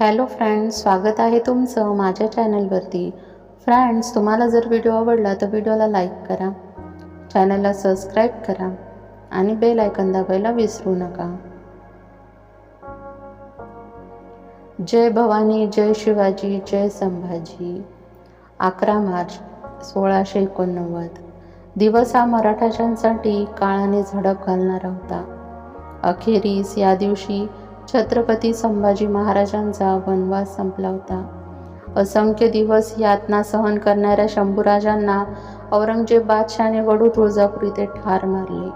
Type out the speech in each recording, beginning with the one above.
Hello friends स्वागत आहे तुमचं माझ्या चॅनलवरती फ्रेंड्स तुम्हाला जर व्हिडिओ आवडला तर व्हिडिओला लाईक करा. चॅनलला सबस्क्राईब करा आणि बेल आयकन दाबायला विसरू नका. जय भवानी जय शिवाजी जय संभाजी. अकरा मार्च सोळाशे एकोणनव्वद. दिवस हा मराठाच्यांसाठी काळाने झडप घालणारा होता. अखेरीस या दिवशी छत्रपती संभाजी महाराजांचा वनवास संपला होता. असंख्य दिवस यातना सहन करणाऱ्या शंभूराजांना औरंगजेब बादशाने वडू तुळजापूर इथे ठार मारले.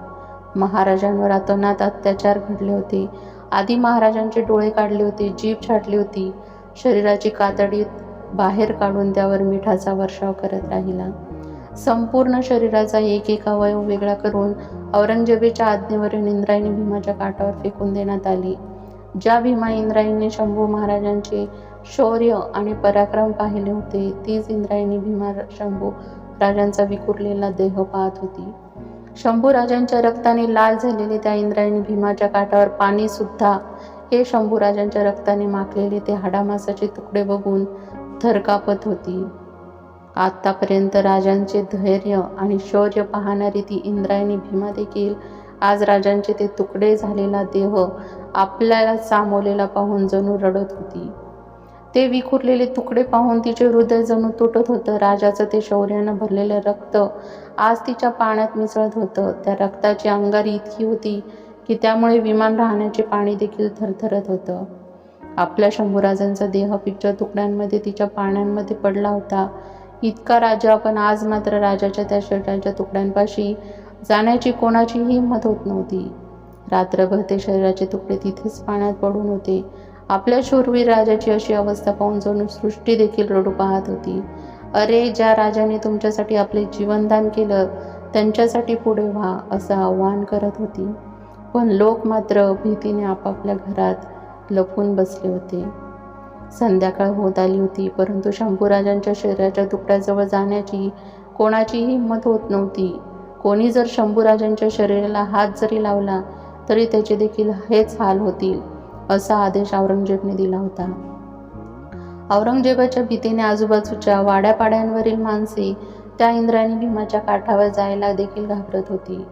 महाराजांवर अतोनात अत्याचार घडले होते. आधी महाराजांचे डोळे काढले होते जीभ छाटली होती. शरीराची कातडी बाहेर काढून त्यावर मिठाचा वर्षाव करत राहिला. संपूर्ण शरीराचा एक एक अवयव वेगळा करून औरंगजेबेच्या आज्ञेवरून इंद्रायणी भीमाच्या काठावर फेकून देण्यात आली. ज्या भीमा इंद्रायणीने शंभू महाराजांचे शौर्य आणि पराक्रम पाहिले होते तीच इंद्रायणी भीमा शंभू राजांचा विखुरलेला देह पाहत होती. शंभू राजांच्या रक्ताने लाल झालेले त्या इंद्रायणी भीमाच्या काठावर पाणी सुद्धा हे शंभू राजांच्या रक्ताने माखलेले ते हाडामासाचे तुकडे बघून थरकापत होती. आत्तापर्यंत राजांचे धैर्य आणि शौर्य पाहणारी ती इंद्रायणी भीमा देखील आज राजांचे ते तुकडे झालेला देह आपल्याला सामवलेला पाहून जणू रडत होती. ते विखुरलेले तुकडे पाहून तिचे हृदय जणू तुटत होतं. राजाचं ते शौर्यानं भरलेलं रक्त आज तिच्या पाण्यात मिसळत होतं. त्या रक्ताची अंगारी इतकी होती की त्यामुळे विमान राहण्याचे पाणी देखील थरथरत होतं. आपल्या शंभूराजांचा देह पिक्चर तुकड्यांमध्ये तिच्या पाण्यांमध्ये पडला होता. इतका राजा पण आज मात्र राजाच्या त्या शर्टांच्या तुकड्यांपाशी जाण्याची कोणाचीही हिंमत होत नव्हती. रात्रभर ते शरीराचे तुकडे तिथेच पाण्यात पडून होते. आपल्या शूरवीर राजाची अशी अवस्था पाहून जणू सृष्टी देखील रडू पाहत होती. अरे ज्या राजाने तुमच्यासाठी आपले जीवनदान केलं त्यांच्यासाठी पुढे व्हा असं आव्हान करत होती. पण लोक मात्र भीतीने आपापल्या घरात लपून बसले होते. संध्याकाळ होत आली होती परंतु शंभूराजांच्या शरीराच्या तुकड्याजवळ जाण्याची कोणाचीही हिंमत होत नव्हती. कोणी जर शंभूराजांच्या शरीराला हात जरी लावला तरी त्याचे देखील हेच हाल होतील असा आदेश औरंगजेबने दिला होता. औरंगजेबाच्या भीतीने आजूबाजूच्या वाड्यापाड्यांवरील माणसे त्या इंद्रायणी भीमाच्या काठावर जायला देखील घाबरत होती.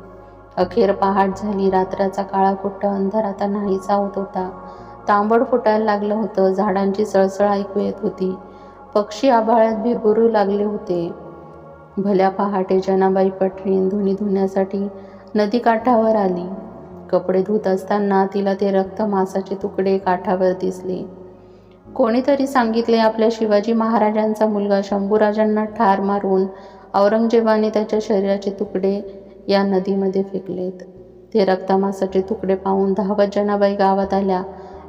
अखेर पहाट झाली रात्राचा काळा कुट्ट अंधार आता नाहीसा होत होता. तांबड फुटायला लागलं होतं झाडांची सळसळ ऐकू येत होती. पक्षी आभाळ्यात भिरभुरू लागले होते. भल्या पहाटे जनाबाई पटरीन धुणी धुण्यासाठी नदी काठावर आली. कपडे धुत असताना तिला ते रक्त मासाचे तुकडे काठावर दिसले. कोणीतरी सांगितले आपल्या शिवाजी महाराजांचा मुलगा शंभूराजांना ठार मारून औरंगजेबाने त्याच्या शरीराचे तुकडे या नदीमध्ये फेकलेत. ते रक्तमासाचे तुकडे पाहून धावत जनाबाई गावात आल्या.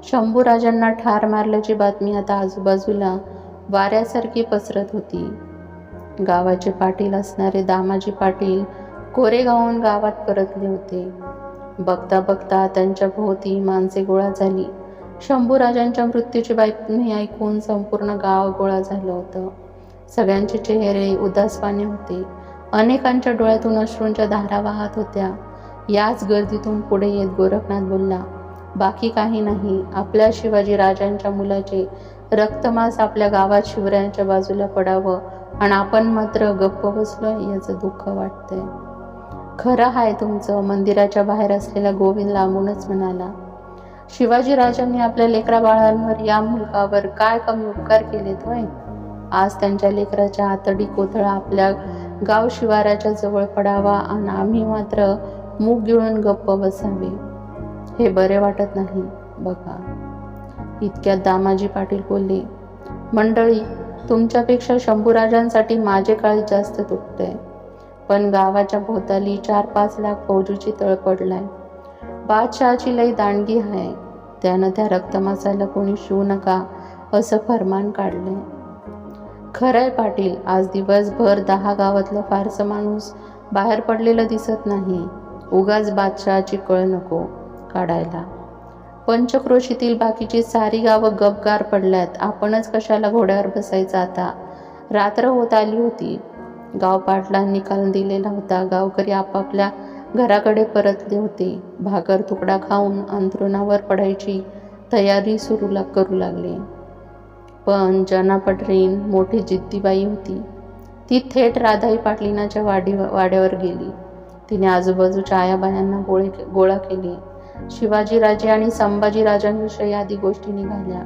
शंभूराजांना ठार मारल्याची बातमी आता आजूबाजूला वाऱ्यासारखी पसरत होती. गावाचे पाटील असणारे दामाजी पाटील कोरेगावहून गावात परतले होते. बघता बघता त्यांच्या भोवती माणसे गोळा झाली. शंभूराजांच्या मृत्यूची बातमी ऐकून संपूर्ण गाव गोळा झालं होतं. सगळ्यांचे चेहरे उदासवाने होते. अनेकांच्या डोळ्यातून अश्रूंच्या धारा वाहत होत्या. याच गर्दीतून पुढे येत गोरखनाथ बोलला बाकी काही नाही. आपल्या शिवाजी राजांच्या मुलाचे रक्तमास आपल्या गावात शिवरायांच्या बाजूला पडावं आणि आपण मात्र गप्प बसलो याचं दुःख वाटतंय. खरं आहे तुमचं मंदिराच्या बाहेर असलेला गोविंद लांबूनच म्हणाला. शिवाजी राजांनी आपल्या लेकरा बाळांवर या मुलगावर काय कमी उपकार केलेत होय? आज त्यांच्या लेकराच्या आतडी कोथळा आपल्या गाव शिवाराच्या जवळ पडावा आणि आम्ही मात्र मूग गिळून गप्प बसावे. हे बरे वाटत नाही बघा. इतक्यात दामाजी पाटील बोलले मंडळी तुमच्यापेक्षा शंभूराजांसाठी माझे काळी जास्त तुटतंय पण गावाच्या भोवताली चार पाच लाख फौजूची तळ पडलाय. बादशहाची लई दांडगी आहे त्यानं त्या रक्तमासाला कोणी शिवू नका असं फरमान काढलंय. खरंय पाटील आज दिवसभर दहा गावातलं फारसं माणूस बाहेर पडलेलं दिसत नाही. उगाच बादशहाची कळ नको काढायला. पंचक्रोशीतील बाकीची सारी गावं गबगार पडल्यात. आपणच कशाला घोड्यावर बसायचं आता? रात्र होत आली होती. गाव काल दिलेला होता. गावकरी आपापल्या घराकडे परतले होते. भाकर तुकडा खाऊन अंथरुणावर पडायची तयारी सुरू ला करू लागले. पण जना पटरीन मोठी जिद्दीबाई होती. ती थेट राधाई पाटलीनाच्या वाडी वाड्यावर गेली. तिने आजूबाजूच्या आयाबायांना गोळे गोळा केले. शिवाजीराजे आणि संभाजीराजांविषयी आदी गोष्टी निघाल्या.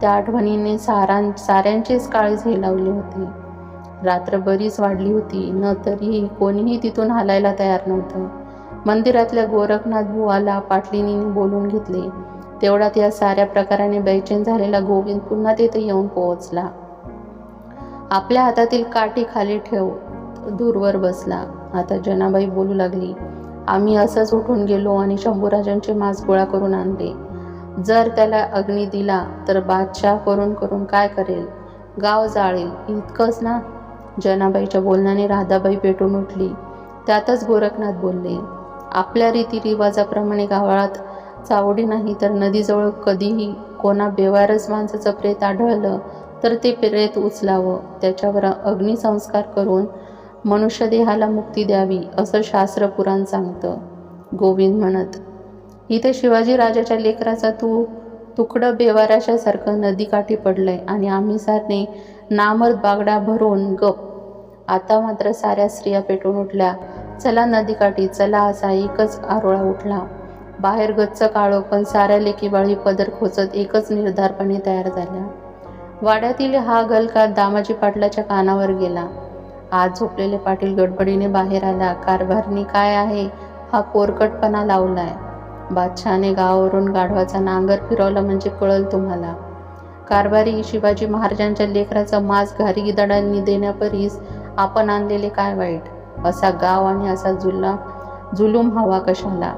त्या आठवणीने सारां साऱ्यांचेच काळे झेलावले होते. रात्र बरीच वाढली होती. न तरीही कोणीही तिथून हालायला तयार नव्हतं. मंदिरातल्या गोरखनाथ बुवाला पाटलिनीने बोलून घेतले. तेवढ्यात या साऱ्या प्रकाराने बैचेन झालेला गोविंद पुन्हा तिथे येऊन पोहोचला. आपल्या हातातील काठी खाली ठेव. दूरवर बसला. आता जनाबाई बोलू लागली. आम्ही असंच उठून गेलो आणि शंभूराजांचे मांस गोळा करून आणले. जर त्याला अग्नी दिला तर बादशाह करून करून काय करेल? गाव जाळेल. इतकंच ना? जनाबाईच्या बोलण्याने राधाबाई पेटून उठली. त्यातच गोरखनाथ बोलले आपल्या रीतिरिवाजाप्रमाणे गावात चावडी नाही तर नदीजवळ कधीही कोणा बेवारस माणसाचं प्रेत आढळलं तर ते प्रेत उचलावं. त्याच्यावर अग्निसंस्कार करून मनुष्यदेहाला मुक्ती द्यावी असं शास्त्र पुराण सांगतं. गोविंद म्हणत इथे शिवाजी राजाच्या लेकराचा तू तुकडं बेवाराशासारखं नदीकाठी पडलंय आणि आम्ही सारने नामर्द बागडा भरून गप. आता मात्र साऱ्या स्त्रिया पेटून उठल्या. चला नदीकाठी चला असा एकच आरोळा उठला. बाहेर गच्च काळो पण साऱ्या लेकीबाळी पदर खोचत एकच निर्धारपणे तयार झाल्या. वाड्यातील हा गलका दामाजी पाटलाच्या कानावर गेला. आज झोपलेले पाटील गडबडीने बाहेर आला. कारभारनी काय आहे? हा कोरकटपणा लावलाय. बादशहाने गावावरून गाढवाचा नांगर फिरवला म्हणजे कळल तुम्हाला. कारभारी शिवाजी महाराजांच्या लेकराचा मांस घारी दडांनी देण्यापरीस आपण आणलेले काय वाईट? असा गाव आणि असा जुल्ला जुलूम हवा कशाला?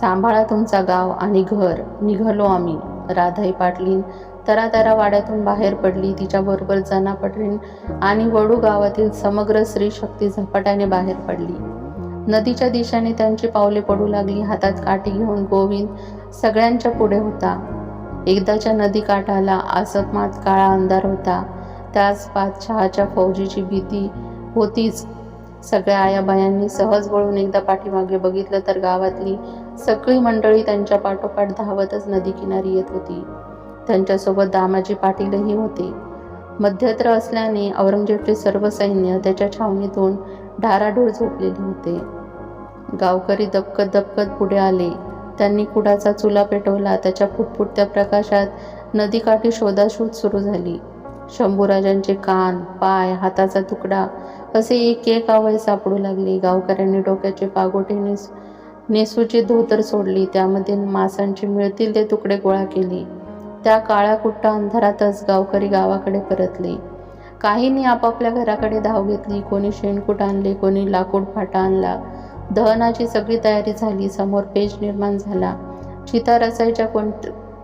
सांभाळा तुमचा गाव आणि घर. निघालो आम्ही. राधाई पाटलीन तरा वाड्यातून बाहेर पडली. तिच्याबरोबर जना पटरीन आणि वडू गावातील समग्र स्त्री शक्ती झपाट्याने बाहेर पडली. नदीच्या दिशेने त्यांची पावले पडू लागली. हातात काठी घेऊन गोविंद सगळ्यांच्या पुढे होता. एकदाच्या नदी काठाला आसमात काळा अंधार होता. त्याच पाच फौजीची भीती होतीच. सगळ्या आयाबायांनी सहज वळून एकदा पाठीमागे बघितलं तर गावातली सगळी मंडळी त्यांच्या पाठोपाठ धावतच नदी किनारी येत होती. त्यांच्यासोबत दामाजी पाटीलही होते. मध्यत्र असल्याने औरंगजेबचे सर्व सैन्य त्याच्या छावणीतून ढाराढोळ झोपलेले होते. गावकरी दबकत दबकत पुढे आले. त्यांनी कुडाचा चुला पेटवला. त्याच्या फुटफुटत्या प्रकाशात नदीकाठी शोधाशोध सुरू झाली. शंभूराजांचे कान पाय हाताचा तुकडा असे एक एक आवय सापडू लागले. गावकऱ्यांनी डोक्याचे पागोटे नेस नेसूची धोतर सोडली. त्यामध्ये मासांचे मिळतील ते तुकडे गोळा केले. त्या काळ्या कुट्टा अंधारातच गावकरी गावाकडे परतले. काहींनी आपापल्या घराकडे धाव घेतली कोणी शेणकूट आणले कोणी लाकूड फाटा आणला. दहनाची सगळी तयारी झाली समोर पेज निर्माण झाला. चिता रसायच्या कोण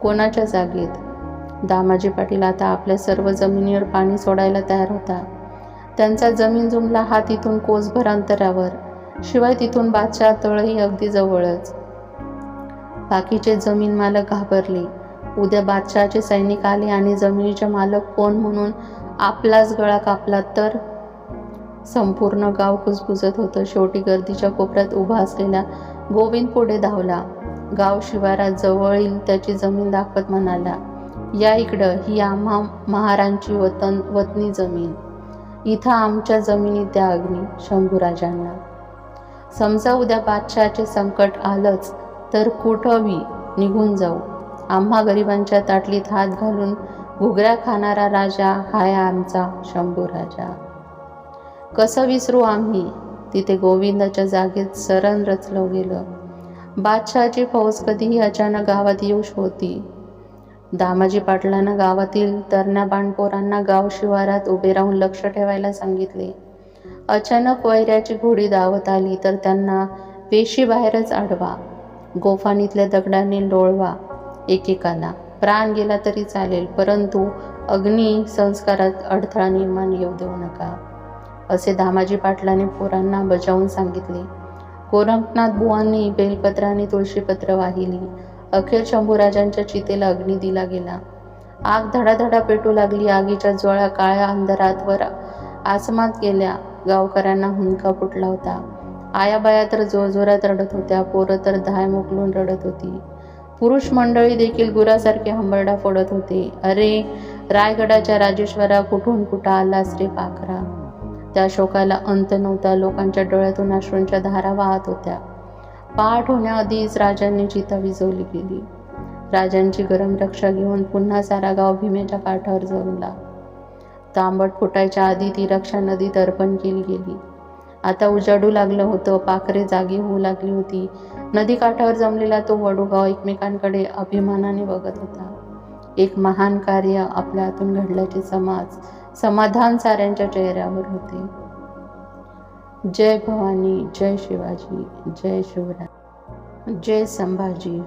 कोणाच्या जागेत? दामाजी पाटील आता आपल्या सर्व जमिनीवर पाणी सोडायला तयार होता. त्यांचा जमीन जुमला हा तिथून कोसभर अंतरावर शिवाय तिथून बादशाह तळही अगदी जवळच. बाकीचे जमीन मालक घाबरले. उद्या बादशहाचे सैनिक आले आणि जमिनीचे मालक कोण म्हणून आपलाच गळा कापला तर? संपूर्ण गाव कुजबुजत होतं. शेवटी गर्दीच्या कोपऱ्यात उभा असलेला गोविंद पुढे धावला. गाव शिवारात जवळील त्याची जमीन दाखवत म्हणाला या इकडं ही आम्हा महारांची वतन वतनी जमीन. इथं आमच्या जमिनीत त्या अग्नी शंभूराजांना समजा उद्या बादशहाचे संकट आलंच तर कुठंही निघून जाऊ. आम्हा गरिबांच्या ताटलीत हात घालून घुगऱ्या खाणारा राजा हाय आमचा शंभू राजा. कसं विसरू आम्ही? तिथे गोविंदाच्या जागेत सरण रचलं गेलं. बादशहाची फौज कधीही अचानक गावात येऊ होती. दामाजी पाटलांना गावातील तरण्या बाणपोरांना गाव शिवारात उभे राहून लक्ष ठेवायला सांगितले. अचानक वैऱ्याची घोडी धावत आली तर त्यांना वेशी बाहेरच आडवा. गोफानीतल्या दगडाने लोळवा. एकेकाला. प्राण गेला तरी चालेल परंतु अग्नी संस्कारात अडथळा निर्माण येऊ देऊ नका. असे दामाजी पाटलाने पोरांना बजावून सांगितले. गोरखनाथ बुवांनी बेलपत्र आणि तुळशीपत्र वाहिली. अखेर शंभूराजांच्या चितेला अग्नी दिला गेला. आग धडाधडा पेटू लागली. आगीच्या ज्वाळा काळ्या अंधारात वर आसमात गेल्या. गावकऱ्यांना हुंदका फुटला होता. आयाबाया तर जोरजोरात रडत होत्या. पोरं तर धाय मोकलून रडत होती. पुरुष मंडळी देखील गुरासारखे हंबरडा फोडत होते. अरे रायगडाच्या राजेश्वरा कुठून कुठं आलास रे पाखरा? त्या शोकाला अंत नव्हता लोकांच्या डोळ्यातून अश्रूंच्या धारा वाहत होत्या. पहाट होण्याआधीच राजांनी चिता विजवली गेली. राजांची गरम रक्षा घेऊन पुन्हा सारा गाव भीमेच्या काठावर जमला तांबट फुटायच्या आधी ती रक्षा नदीत अर्पण केली गेली. आता उजाडू लागलं होतं पाखरे जागी होऊ लागली होती. नदी काठावर जमलेला तो वडूगाव एकमेकांकडे अभिमानाने बघत होता. एक महान कार्य आपल्या हातून घडल्याचे समाज समाधान साऱ्यांच्या चेहऱ्यावर होते. जय भवानी जय शिवाजी जय शिवराय जय संभाजी.